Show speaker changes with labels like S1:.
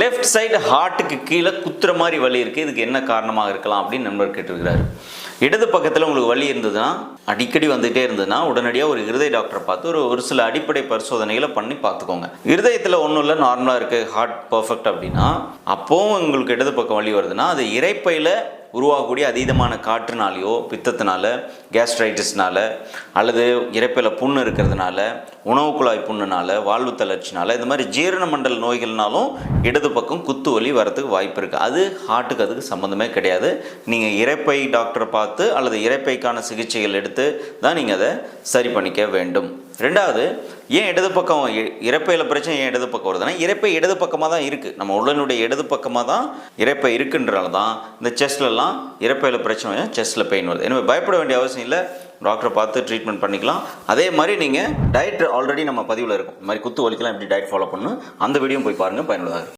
S1: Left side ஹார்ட்டுக்கு கீழே குத்துற மாதிரி வலி இருக்குது இதுக்கு என்ன காரணமாக இருக்கலாம் அப்படின்னு நண்பர் கேட்டிருக்கிறாரு. இடது பக்கத்தில் உங்களுக்கு வலி இருந்ததுன்னா அடிக்கடி வந்துகிட்டே இருந்ததுன்னா உடனடியாக ஒரு இருதய டாக்டரை பார்த்து ஒரு ஒரு சில அடிப்படை பரிசோதனைகளை பண்ணி பார்த்துக்கோங்க. இருதயத்தில் ஒன்றும் இல்லை நார்மலாக இருக்குது ஹார்ட் பர்ஃபெக்ட் அப்படின்னா அப்போவும் உங்களுக்கு இடது பக்கம் வலி வருதுன்னா அது இறைப்பையில் உருவாகக்கூடிய அதீதமான காற்றுனாலேயோ பித்தத்தினால கேஸ்ட்ரைட்டிஸ்னால அல்லது இறப்பில் புண்ணு இருக்கிறதுனால உணவு குழாய் புண்ணுனால வாழ்வு தளர்ச்சினால இந்த மாதிரி ஜீரண மண்டல நோய்கள்னாலும் இடது பக்கம் குத்து வலி வரத்துக்கு வாய்ப்பு இருக்குது அது ஹார்ட்டுக்கு அதுக்கு சம்மந்தமே கிடையாது. நீங்கள் இறைப்பை டாக்டரை பார்த்து அல்லது இறைப்பைக்கான சிகிச்சைகள் எடுத்து தான் நீங்கள் அதை சரி பண்ணிக்க வேண்டும். ரெண்டாவது ஏன் இடது பக்கம் இ- பிரச்சனை ஏன் இடது பக்கம் வருதுன்னா இறப்பை இடது பக்கமாக தான் இருக்குது நம்ம உடலினுடைய இடது பக்கமாக தான் இறப்பை இருக்குன்றனால தான் இந்த செஸ்ட்லலாம் இறப்பையில் பிரச்சனை செஸ்ட்டில் பெயின் வருது. எனவே பயப்பட வேண்டிய அவசியம் இல்லை. டாக்டரை பார்த்து ட்ரீட்மெண்ட் பண்ணிக்கலாம். அதே மாதிரி நீங்கள் டயட் ஆல்ரெடி நம்ம பதிவில் இருக்கும். இந்த மாதிரி குத்து வலிக்கலாம் எப்படி டயட் ஃபாலோ பண்ணணும் அந்த வீடியோ போய் பாருங்கள் பயனுள்ளதாக இருக்கும்.